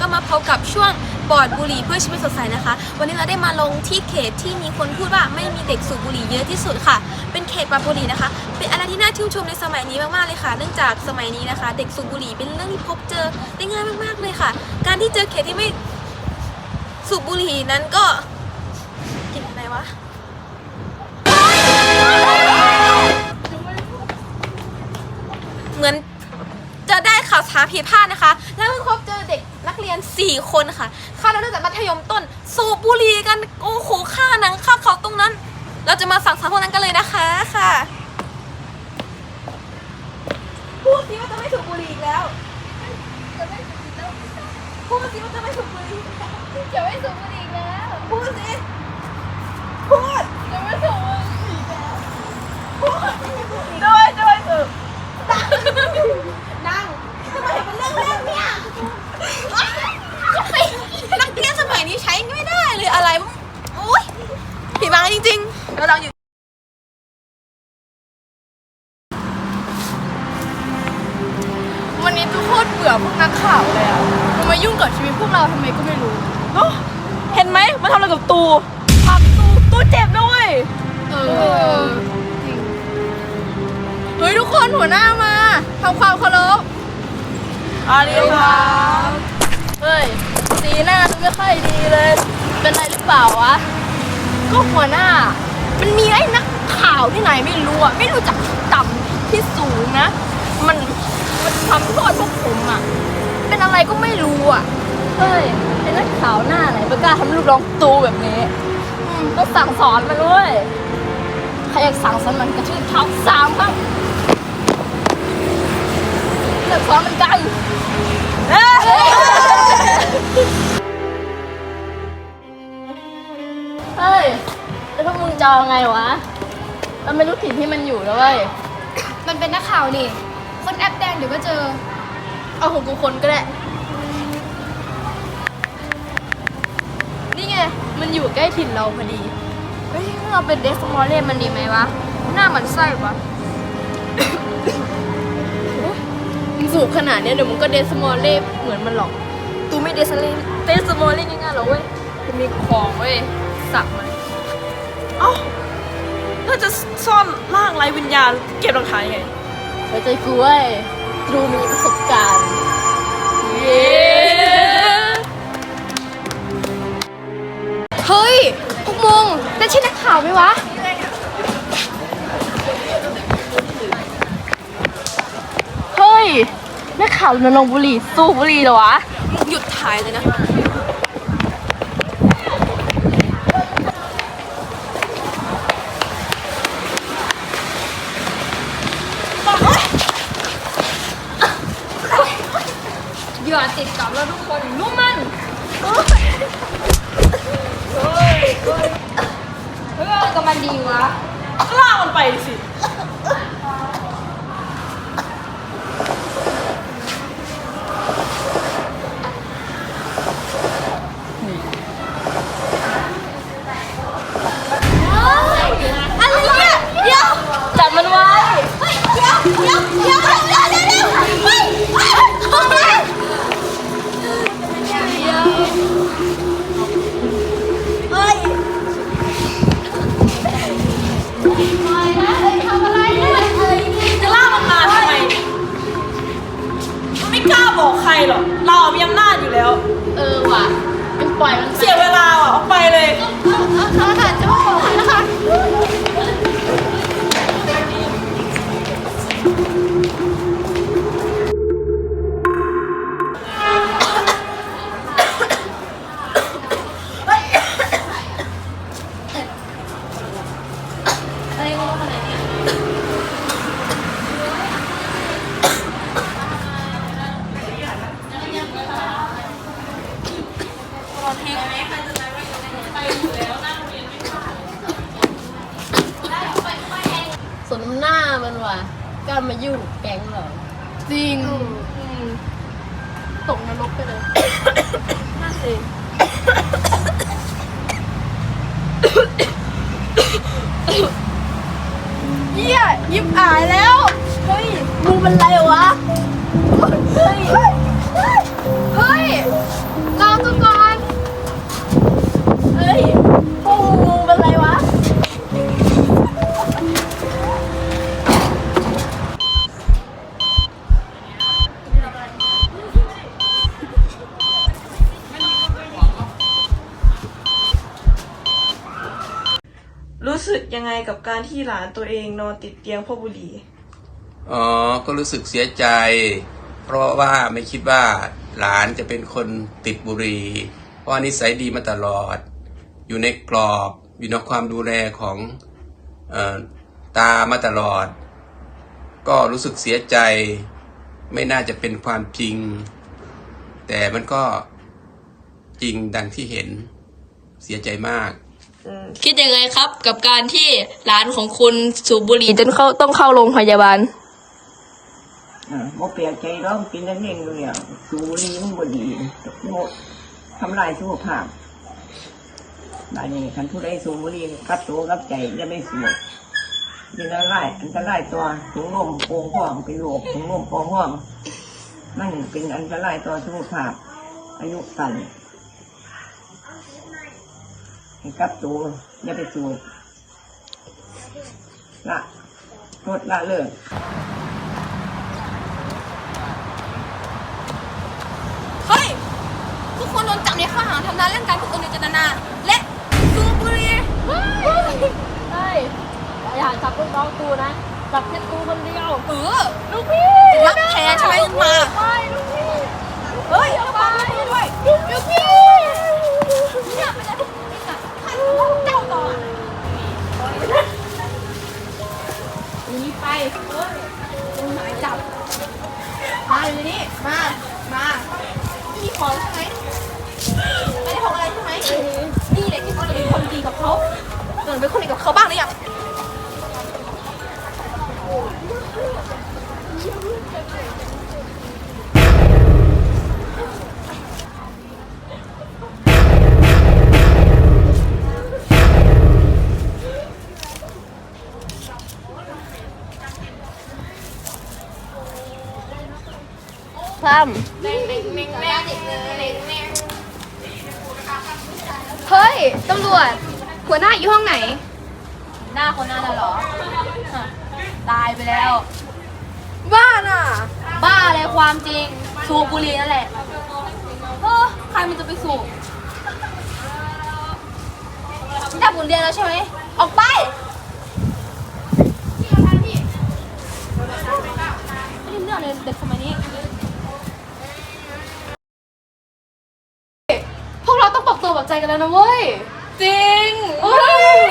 ก็มาพบกับช่วงปลอดบุหรี่เพื่อชีวิตสดใสนะคะ วันนี้เราได้มาลงที่เขตที่มีคนพูดว่าไม่มีเด็กสูบบุหรี่เยอะที่สุดค่ะ เป็นเขตปราบุหรี่นะคะ เป็นอะไรที่น่าชื่นชมในสมัยนี้มากๆเลยค่ะ เนื่องจากสมัยนี้นะคะ เด็กสูบบุหรี่เป็นเรื่องที่พบเจอได้ง่ายมากๆเลยค่ะ การที่เจอเขตที่ไม่สูบบุหรี่นั้นก็กินอะไรวะเหมือนจะได้ข่าวสารผิดพลาดนะคะ แล้วพบเจอเด็ก นักเรียน 4 คนค่ะคาดว่าตั้งแต่มัธยมต้น สูบบุหรี่กันโอ้โหฆ่าหนังฆ่าเขาตรงนั้น เราจะมาสั่งสอนพวกนั้นกันเลยนะคะค่ะพูดสิว่าจะไม่สูบบุหรี่อีกแล้วพูดสิว่าจะไม่สูบบุหรี่อีกแล้วจะไม่สูบบุหรี่อีกแล้วพูดสิพูดจะไม่สูบบุหรี่อีกแล้วพูดด้วยด้วยสูบนั่งทำไมเป็นเรื่องเล่นเนี่ยนักเรียนสมัยนี้ใช้ไม่ได้เลย อะไรโอ๊ยผิดบังจริงๆแล้วเราอยู่วันนี้ทุกโคตรเบื่อพวกนักข่าวเลยอะมันมายุ่งกับชีวิตพวกเราทำไมก็ไม่รู้เห็นไหมมันทำอะไรกับตูทำตูตูเจ็บด้วย เออจริงเฮ้ยทุกคนหัวหน้ามาทำความเคารพอาเรียครับเฮ้ยสีหน้าดูไม่ค่อยดีเลย เป็นไรหรือเปล่าวะ ก็หัวหน้า มันมีไอ้นักข่าวที่ไหนไม่รู้อะไม่รู้จักที่ต่ำที่สูงนะ มันมันทำโทษพวกผมอะเป็นอะไรก็ไม่รู้อะเฮ้ยเป็นนักข่าวหน้าไหนไม่กล้าทำลูกน้องตูแบบนี้อืมต้องสั่งสอนมันด้วยใครอยากสั่งสอนมันกระชื่อเท้าสามครับเลิกซ้อมมันกันเฮ้ย แล้วพวกมึงจะเอาไงวะ เราไม่รู้ถิ่นที่มันอยู่แล้วเว้ย มันเป็นนักข่าวนี่ คนแอปแดงเดี๋ยวก็เจอ เอาของกูคนก็ได้ นี่ไง มันอยู่ใกล้ถิ่นเราพอดี เฮ้ยเราเป็นเดสมอลเล่มันดีไหมวะ หน้ามันไส้วะ มึงสูบขนาดเนี้ยเดี๋ยวมึงก็เดสมอลเล่เหมือนมันหรอก ตูไม่เดสเล่เดสมอลเล่ง่ายๆหรอกเว้ยจะมีของเว้ย สับมันเอ้าน่าจะซ่อนร่างไร้วิญญาณเก็บหลักฐานยังไงไว้ใจกูเว้ยดูมีประสบการณ์ เย้เฮ้ยพวกมึงนั่นใช่นักข่าวไหมวะ เฮ้ยนักข่าวรณรงค์บุหรี่สู้บุหรี่เหรอวะ หยุดถ่ายเลยนะ อย่าติดกับเราทุกคนรู้มันเฮ้ยก็มันดีวะก็ล่ากมันไปสิ เฮ้ยไม่นะเฮ้ยทำอะไรเนี่ยเฮ้ยจะล่ากมันมาทำไมมันไม่กล้าบอกใครหรอก เรามีอำนาจอยู่แล้ว เออว่ะมันปล่อยมันไปเสียเวลาอะเอาไปเลย เอาค่ะจะมาบอกนะคะ สนหน้ามันว่ะกล้ามายู่แก๊งเหรอจริงตกนรกไปเลยน่าเสียเยี่ยยิบอายแล้ว เฮ้ยมูเป็นไรวะ เฮ้ย เฮ้ยรอตัวก่อน เฮ้ย โอ้ กับการที่หลานตัวเองนอนติดเตียงเพราะบุหรี่ อ๋อ ก็รู้สึกเสียใจ เพราะว่าไม่คิดว่าหลานจะเป็นคนติดบุหรี่ เพราะนิสัยดีมาตลอด อยู่ในกรอบ อยู่ในความดูแลของออตามาตลอด ก็รู้สึกเสียใจ ไม่น่าจะเป็นความจริง แต่มันก็จริงดังที่เห็น เสียใจมาก คิดยังไงครับกับการที่ร้านของคุณสูบบุหรี่จนเข้าต้องเข้าโรงพยาบาลอ่าบ่เปลี่ยนใจร้องกินนั่นเองเลยอะสูบบุหรี่มันบ่ดีโง่ทำลายสุขภาพบานนี้คันผู้ใดสูบบุหรี่กับตัวกับใจจะไม่สูบยินอันตรายอันตรายตัวถุงลมโป่งห้องเป็นโรคถุงลมโป่งห้องมันเป็นอันตรายต่อสุขภาพ อายุสั้น ให้กับตัวอย่าไปสูบละลดละเลิกเฮ้ยทุกคนโดนจับในข้อหาทำร้ายร่างกายผู้อื่นโดยเจตนา และสูบบุหรี่ใช่อย่าจับลูกน้องกูนะ จับแค่กูคนเดียว เออ ลูกพี่รับแทนใช่ไหมมา ไม่ ลูกพี่ เฮ้ยเอาไปด้วย ออเป็นคนดีกับเขาบ้างหรือยังซ้ำเฮ้ย ตำรวจ หัวหน้าอยู่ห้องไหน หน้าคนนั้นน่ะเหรอฮะตายไปแล้ว บ้าน่ะ บ้าอะไรความจริง สูบบุหรี่นั่นแหละเออใครมันจะไปสูบได้ผลเรียนแล้วใช่ไหม ออกไป ไม่ได้เรื่องเลยเด็กสมัยนี้ พวกเราต้องปรับตัวปรับใจกันแล้วนะเว้ย จริงเฮ้ย